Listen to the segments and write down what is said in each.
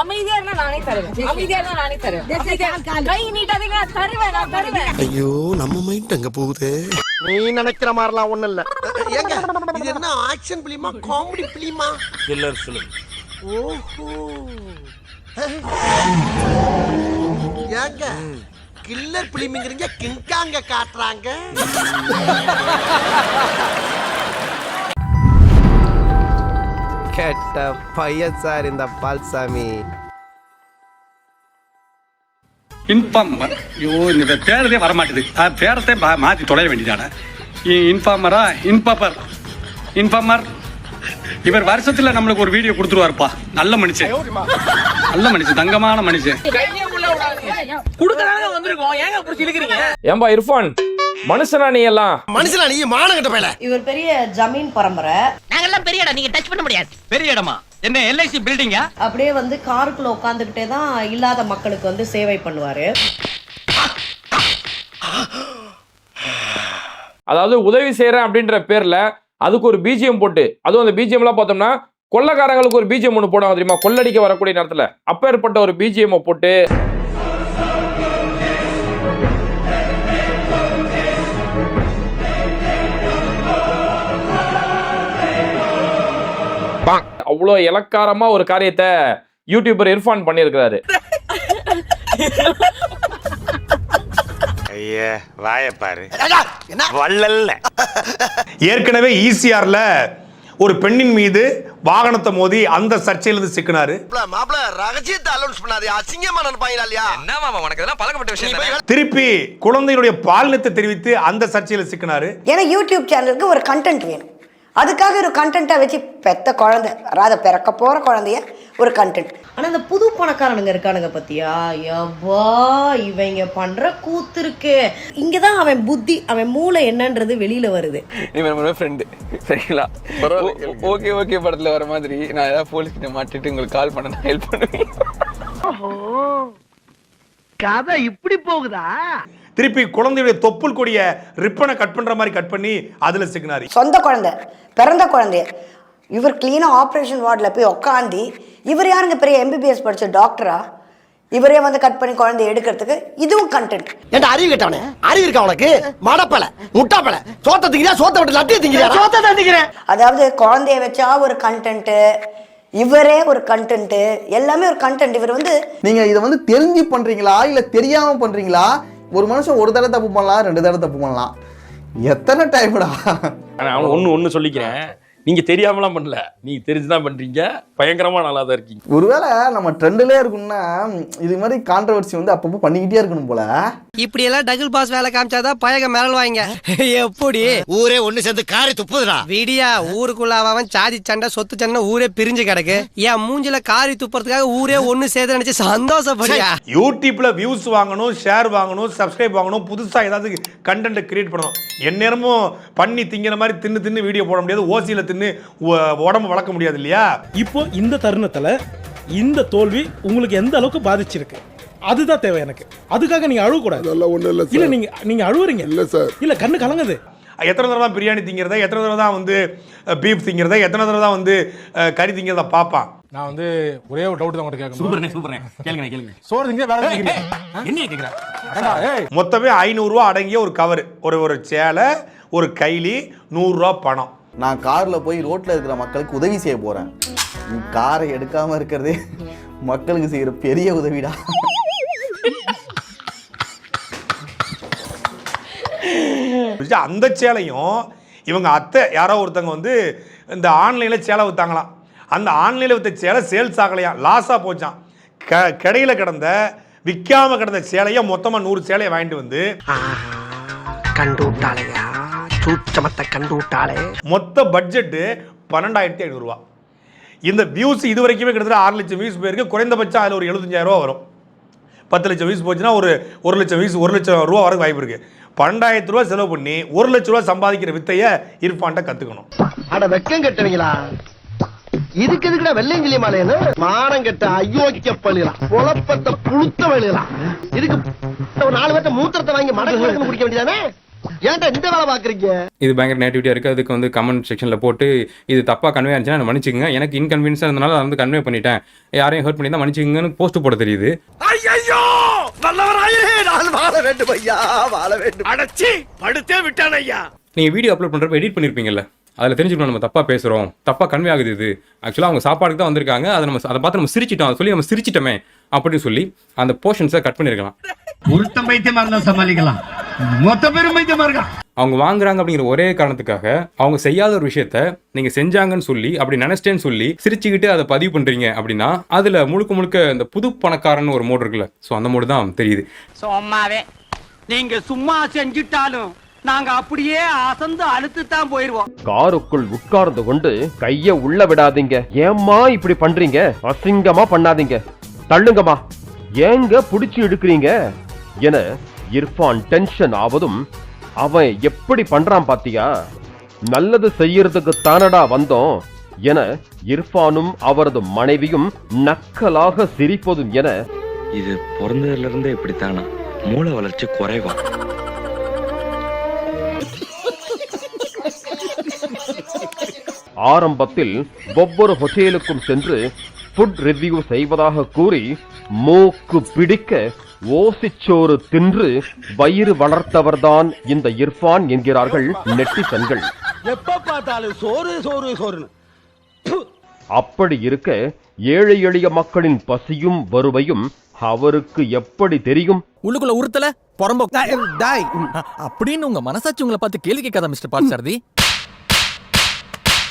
அமைதியா இருந்தா நானே தருவேன். அமைதியா இருந்தா நானே தருவேன். கை நீட்டாதீங்க நான் தருவேன் நான் தருவேன். ஐயோ நம்ம மைண்ட் அங்க போகுதே? நீ நினைக்கிற மாதிரிலாம் ஒண்ணு இல்ல. ஏங்க இது என்ன ஆக்ஷன் பிலிமா காமெடி பிலிமா கில்லர் ஃபிலிம் ஓஹோ. ஏங்க கில்லர் பிலிமிங்கிறீங்க கிங்காங்க காட்டுறாங்க. கெட்ட பையன் சார் இந்த பால்சாமி. இன்ஃபார்மர் ஐயோ இந்த பேரதே வரமாட்டுது. பேரத்தை மா- மாத்தி தொலைய வேண்டியதான? இன்ஃபார்மரா இன்பாப்பர் இன்ஃபார்மர் இவர் வருஷத்துல நம்மளுக்கு ஒரு வீடியோ கொடுத்துருவாருப்பா. நல்ல மனுஷன். நல்ல மனுஷன் தங்கமான மனுஷன். குடுக்கறாங்க வந்திருக்கோம். ஏங்க புடிச்சு இழுக்கிறீங்க ஏம்பா இர்ஃபான்? மனுஷனா நீ எல்லாம் மனுஷனா நீ மானங்கிட்ட பையல. இவர் பெரிய ஜமீன் பரம்பரை. நாங்கெல்லாம் பெரிய இடம் நீங்க டச் பண்ண முடியாது. பெரிய இடமா? என்ன எல்ஐசி பில்டிங்கா அப்படியே வந்து காருக்குள்ள உட்காந்துக்கிட்டே தான் இல்லாத மக்களுக்கு வந்து சேவை பண்ணுவாரு. அதாவது உதவி செய்யறேன் அப்படின்ற பேர்ல அதுக்கு ஒரு பிஜிஎம் போட்டு அதுவும் அந்த பிஜிஎம் எல்லாம் பார்த்தோம்னா கொள்ளக்காரங்களுக்கு ஒரு பிஜிஎம் ஒன்று போடுவாங்க தெரியுமா? கொள்ளடிக்க வரக்கூடிய நேரத்துல. அப்பேற்பட்ட ஒரு பிஜிஎம் போட்டு அவ்வளோ இலக்காரமா ஒரு காரியத்தை யூடியூபர் இர்ஃபான் பண்ணியிருக்கிறாரு. ஐயா வாய பாரு. என்ன? வள்ளல்ல ஏற்கனவே ஈசிஆர்ல ஒரு பெண்ணின் மீது வாகனத்தை மோதி அந்த சர்ச்சையிலிருந்து சிக்கினாரு. மாப்பிள ரகசியத்தை அலௌன்ஸ் பண்ணாதே அசிங்கமா நினைப்பாங்களா இல்லையா? என்ன மாமா உனக்கு இதெல்லாம் பழக்கப்பட்ட போய் திருப்பி குழந்தையினுடைய பாலினத்தை தெரிவித்து அந்த சர்ச்சையில சிக்கினாரு. ஏன்னா யூடியூப் சேனலுக்கு ஒரு கண்டென்ட் வேணும். அதுக்காக ஒரு கண்டென்ட்டை வச்சு பெத்த குழந்தை அதாவது பிறக்க போற குழந்தைய ஒரு கண்டென்ட் ஆனா இந்த புது பணக்காரனுங்க இருக்கானுங்க பத்தியா? எவ்வா இவங்க பண்ற கூத்து இருக்கு இங்கதான் அவன் புத்தி அவன் மூளை என்னன்றது வெளியில வருது. இவன் நம்ம ஃப்ரெண்டு சரிங்களா? ஓகே ஓகே படத்துல வர மாதிரி நான் ஏதாவது போலீஸ் கிட்ட மாட்டிட்டு உங்களுக்கு கால் பண்ண நான் ஹெல்ப் பண்ணுவேன் கதை இப்படி போகுதா? திருப்பி குழந்தையுடைய தொப்புள் கொடிய ரிப்பனை கட் பண்ற மாதிரி கட் பண்ணி அதுல சிக்கினாரு. சொந்த குழந்தை பிறந்த குழந்தைய இவர் கிளீனா ஆப்ரேஷன் வார்டில் போய் உக்காந்து இவர் யாருங்க பெரிய எம்பிபிஎஸ் படிச்ச டாக்டரா இவரே வந்து கட் பண்ணி குழந்தைய எடுக்கிறதுக்கு இதுவும் கண்டென்ட் ஏன்டா அறிவு கேட்டவனே? அறிவு இருக்கா உனக்கு? மடப்பல முட்டாப்பல சோத்த திங்கிறியா சோத்த விட்டு லட்டிய திங்கிறியா? சோத்த தான் திங்கிறேன். அதாவது குழந்தைய வச்சா ஒரு கண்டென்ட்டு இவரே ஒரு கண்டென்ட்டு எல்லாமே ஒரு கண்டென்ட் இவர் வந்து நீங்க இதை வந்து தெரிஞ்சு பண்றீங்களா இல்ல தெரியாம பண்றீங்களா? ஒரு மனுஷன் ஒரு தடவை தப்பு பண்ணலாம் ரெண்டு தடவை தப்பு பண்ணலாம். எத்தனை டைம்டா நான் ஒன்று ஒன்று சொல்லிக்கிறேன். நீங்க தெரியாமலாம் பண்ணல. நீங்க தெரிஞ்சுதான் பண்றீங்க. பயங்கரமா நல்லா தான் இருக்கீங்க. ஒருவேளை நம்ம ட்ரெண்ட்லயே இருக்கணும்னா இது மாதிரி கான்ட்ரவர்சி வந்து அப்பப்போ பண்ணிக்கிட்டே இருக்கணும் போல. இப்படி எல்லாம் டபுள் பாஸ் வேலை காமிச்சாதான் பயக மிரள் வாங்க எப்படி? ஊரே ஒண்ணு சேர்ந்து காரி துப்புதுடா. விடியா ஊருக்குள்ள அவன் சாதி சண்டை சொத்து சண்டை ஊரே பிரிஞ்சு கிடக்கு. என் மூஞ்சில காரி துப்புறதுக்காக ஊரே ஒண்ணு சேர்த்து நினைச்சு சந்தோஷப்படியா? யூடியூப்ல வியூஸ் வாங்கணும் ஷேர் வாங்கணும் சப்ஸ்கிரைப் வாங்கணும் புதுசா ஏதாவது கண்டென்ட் கிரியேட் பண்ணணும். எந்நேரமும் பண்ணி திங்கிற மாதிரி தின்னு தின்னு வீடியோ போட முடியாது. ஓசியில தின்னு உ- உடம்ப வளர்க்க முடியாது இல்லையா? இப்போ இந்த தருணத்துல இந்த தோல்வி உங்களுக்கு எந்த அளவுக்கு பாதிச்சிருக்கு? அதுதான் தேவை எனக்கு. அதுக்காக நீங்க அழுவ கூடாது இல்ல நீங்க நீங்க அழுவுறீங்க. இல்ல சார். இல்ல கண்ணு கலங்குது. எத்தனை தடவை தான் பிரியாணி திங்கிறத எத்தனை தடவை தான் வந்து பீஃப் திங்கிறத எத்தனை தடவை தான் வந்து கறி திங்கிறத பார்ப்பான். நான் வந்து ஒரே ஒரு டவுட் தான் உங்கள்கிட்ட கேட்கணும். சூப்பர்ண்ணே சூப்பர்ண்ணே. கேளுங்க கேளுங்க சோறு திங்க வேற என்ன கேக்குறேன் ஏய் மொத்தமே ஐநூறுரூவா அடங்கிய ஒரு கவர் ஒரு ஒரு சேலை ஒரு கைலி நூறுரூவா பணம். நான் கார்ல போய் ரோட்ல இருக்கிற மக்களுக்கு உதவி செய்ய போறேன். நீ காரை எடுக்காம இருக்கிறதே மக்களுக்கு செய்யற பெரிய உதவிடா? அந்த சேலையும் இவங்க அத்தை யாரோ ஒருத்தவங்க வந்து இந்த ஆன்லைனில் சேலை விற்றாங்களாம் அந்த ஆன்லைனில் விற்ற சேலை சேல்ஸ் ஆகலையாம் லாஸாக போச்சான் க கடையில் கிடந்த விற்காம கிடந்த சேலையை மொத்தமாக நூறு சேலையை வாங்கிட்டு வந்து கண்டு விட்டாளையா? சூச்சமத்தை கண்டு விட்டாளே மொத்த பட்ஜெட்டு பன்னெண்டாயிரத்தி ஐநூறுரூவா இந்த வியூஸ் இது வரைக்குமே கிட்டத்தட்ட ஆறு லட்சம் வியூஸ் போயிருக்கு. குறைந்தபட்சம் அதில் ஒரு எழுபத்தஞ்சாயிரம் ரூபா வரும். பத்து லட்சம் வியூஸ் போச்சுன்னா ஒரு ஒரு லட்சம் வியூஸ் ஒரு லட்சம் ரூபா வரைக்கும் வாய்ப்பு இருக்கு. பன்னெண்டாயிரத்து ரூபா செலவு பண்ணி ஒரு லட்ச ரூபா சம்பாதிக்கிற வித்தையை இர்ஃபான்ட்ட கற்றுக்கணும் அட வெக்கம் கட்டுவீங்களா? இதுக்கு எதுக்குடா வெள்ளையங்கிலி மாலையன்னு மானம் கெட்ட அயோக்கிய பள்ளிலாம் குழப்பத்தை புழுத்த வழியலாம் இதுக்கு ஒரு நாலு பேர்த்த மூத்திரத்தை வாங்கி மடக்கு குடிக்க வேண்டியதானே? ஏன்டா இந்த வேலை பாக்குறீங்க இது பயங்கர நேட்டிவிட்டியாக இருக்குது அதுக்கு வந்து கமெண்ட் செக்ஷனில் போட்டு இது தப்பாக கன்வே ஆச்சுன்னா மன்னிச்சுங்க எனக்கு இன்கன்வீனியன்ஸாக இருந்தனால அதை வந்து கன்வே பண்ணிட்டேன். யாரையும் ஹர்ட் பண்ணி தான் மன்னிச்சுங்கன்னு போஸ்ட் போட தெரியுது. ஐயோ நல்லவராயே! நான் வாழ வேண்டும் ஐயா வாழ வேண்டும். அடச்சி படுத்தே விட்டான் ஐயா. நீங்கள் வீடியோ அப்லோட் பண்ணுறப்ப எடிட் பண்ணியிருப்பீங்கல்ல அதில் தெரிஞ்சுக்கணும் நம்ம தப்பாக பேசுகிறோம் தப்பாக கன்வே ஆகுது இது. ஆக்சுவலாக அவங்க சாப்பாடுக்கு தான் வந்திருக்காங்க. அதை நம்ம அதை பார்த்து நம்ம சிரிச்சிட்டோம். அதை சொல்லி நம்ம சிரிச்சிட்டோமே அப்படின்னு சொல்லி அந்த போர்ஷன்ஸை கட் பண்ணியிருக்கலாம் ஒருத்தன் பைத்தியமா இருந்தா சமாளிக்கலாம். மொத்த பேரும் பைத்தியமா இருக்கான் அவங்க வாங்குறாங்க அப்படிங்கிற ஒரே காரணத்துக்காக அவங்க செய்யாத ஒரு விஷயத்த நீங்க செஞ்சாங்கன்னு சொல்லி அப்படி நினைச்சிட்டேன்னு சொல்லி சிரிச்சுக்கிட்டு அதை பதிவு பண்றீங்க அப்படின்னா அதுல முழுக்க முழுக்க இந்த புது பணக்காரன் ஒரு மோடு இருக்குல்ல ஸோ அந்த மோடு தான் தெரியுது. சும்மாவே நீங்க சும்மா செஞ்சுட்டாலும் நாங்க அப்படியே அசந்து அழுத்து தான் போயிருவோம். காருக்குள் உட்கார்ந்து கொண்டு கைய உள்ள விடாதீங்க. ஏம்மா இப்படி பண்றீங்க? அசிங்கமா பண்ணாதீங்க. தள்ளுங்கம்மா. ஏங்க புடிச்சு இழுக்கிறீங்க? என இர்ஃபான் டென்ஷன் ஆவதும் அவன் எப்படி பண்றான் பாத்தியா? நல்லது செய்யறதுக்கு தானடா வந்தோம் என இர்ஃபானும் அவரது மனைவியும் நக்கலாக சிரிப்பதும் என இது பிறந்ததுல இருந்தே இப்படித்தானா? மூளை வளர்ச்சி குறைவா? ஆரம்பத்தில் ஒவ்வொரு ஹோட்டலுக்கும் சென்று ஃபுட் ரிவ்யூ செய்வதாக கூறி மூக்கு பிடிக்க ஓசிச்சோறு தின்று வயிறு வளர்த்தவர்தான் இந்த இர்ஃபான் என்கிறார்கள் நெட்டிசன்கள். எப்ப பார்த்தாலும் சோறு சோறு சோறுன்னு. அப்படி இருக்க ஏழை எளிய மக்களின் பசியும் வறுமையும் அவருக்கு எப்படி தெரியும்? உள்ளுக்குள்ள உறுத்தல புறம்போ அப்படின்னு உங்க மனசாட்சி உங்களை பார்த்து கேள்வி கேட்காத மிஸ்டர் பாட்சாரதி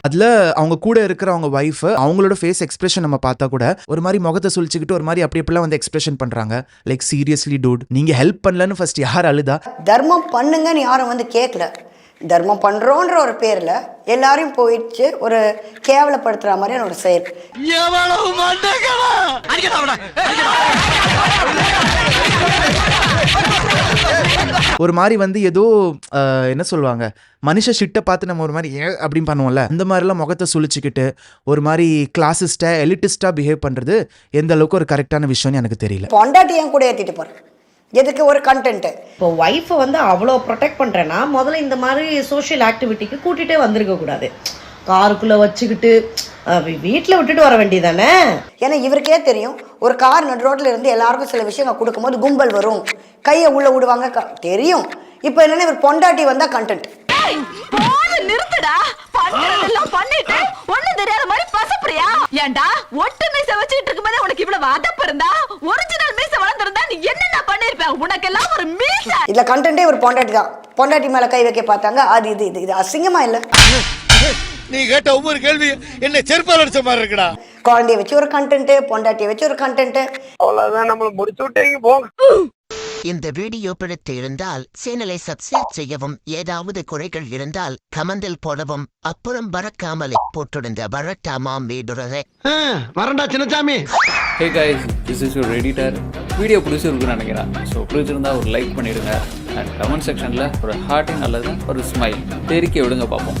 அதுல அவங்க கூட இருக்கிற அவங்க ஒய்ஃப் அவங்களோட ஃபேஸ் எக்ஸ்பிரஷன் நம்ம பார்த்தா கூட ஒரு மாதிரி முகத்தை சுழிச்சுக்கிட்டு ஒரு மாதிரி அப்படி இப்படிலாம் வந்து எக்ஸ்பிரஷன் பண்றாங்க. லைக் சீரியஸ்லி டூட் நீங்க ஹெல்ப் பண்ணலன்னு ஃபர்ஸ்ட் யார் அழுதா? தர்மம் பண்ணுங்கன்னு யாரும் வந்து கேட்கல தர்மம் பண்றோன்ற ஒரு பேர்ல எல்லாரையும் போயிடுச்சு ஒரு கேவலப்படுத்துற மாதிரியான ஒரு செயல். எவ்வளவு ஒரு மாதிரி வந்து ஏதோ என்ன சொல்லுவாங்க? மனுஷ ஷிட்டை பார்த்து நம்ம ஒரு மாதிரி ஏ அப்படின்னு பண்ணுவோம்ல. அந்த மாதிரிலாம் முகத்தை சுழிச்சுக்கிட்டு ஒரு மாதிரி கிளாஸிஸ்டா எலிட்டிஸ்டா பிஹேவ் பண்றது எந்த அளவுக்கு ஒரு கரெக்டான விஷயம்னு எனக்கு தெரியல. பொண்டாட்டி ஏன் கூட ஏற்றிட்டு போகிறேன் எதுக்கு ஒரு கண்டென்ட்டு இப்போ ஒய்ஃபை வந்து அவ்வளோ ப்ரொடெக்ட் பண்ணுறேன்னா முதல்ல இந்த மாதிரி சோஷியல் ஆக்டிவிட்டிக்கு கூட்டிகிட்டே வந்திருக்க கூடாது காருக்குள்ளே வச்சுக்கிட்டு வீட்டில் விட்டுட்டு வர வேண்டியதானே? ஏன்னா இவருக்கே தெரியும் ஒரு கார் நடு ரோட்டில் இருந்து எல்லாருக்கும் சில விஷயங்கள் கொடுக்கும்போது கும்பல் வரும். கையை உள்ள விடுவாங்க க- தெரியும். இப்போ என்னன்னா இவர் பொண்டாட்டி வந்தால் கண்டென்ட் நிறுத்துடா. பண்றதெல்லாம் பண்ணிட்டு ஒண்ணு தெரியாத மாதிரி பசப்புறியா ஏன்டா ஒட்டு மீச வச்சுட்டு இருக்கும்போது உனக்கு இவ்வளவு அதப்பு இருந்தா? ஒரிஜினல் மீச வளர்ந்திருந்தா நீ என்னென்ன பண்ணிருப்ப? உனக்கெல்லாம் ஒரு மீச. இதில் கண்டென்ட்டே ஒரு பொண்டாட்டி தான். பொண்டாட்டி மேலே கை வைக்க பார்த்தாங்க அது இது இது இது அசிங்கமா இல்லை? நீ கேட்ட ஒவ்வொரு கேள்வி என்ன செருப்பால் அடிச்ச மாதிரி இருக்குடா. குழந்தைய வச்சு ஒரு கண்டென்ட்டு பொண்டாட்டியை வச்சு ஒரு கண்டென்ட்டு அவ்வளவுதான் நம்மள முடிச்சு விட்டீங்க போங்க. இந்த வீடியோ பிடித்து இருந்தால் சேனலை சப்ஸ்கிரைப் செய்யவும் ஏதாவது குறைகள் இருந்தால் கமெண்டில் போடவும் அப்புறம் பறக்காமலே போட்டிருந்த வரட்டாமாம் வீடுறதை வரண்டா Chinnasamy hey guys this is your editor video பிடிச்சிருக்குன்னு நினைக்கிறேன். ஸோ பிடிச்சிருந்தா ஒரு லைக் பண்ணிடுங்க. அண்ட் கமெண்ட் செக்ஷனில் ஒரு ஹார்ட்டிங் அல்லது ஒரு ஸ்மைல் தெரிக்க விடுங்க பார்ப்போம்.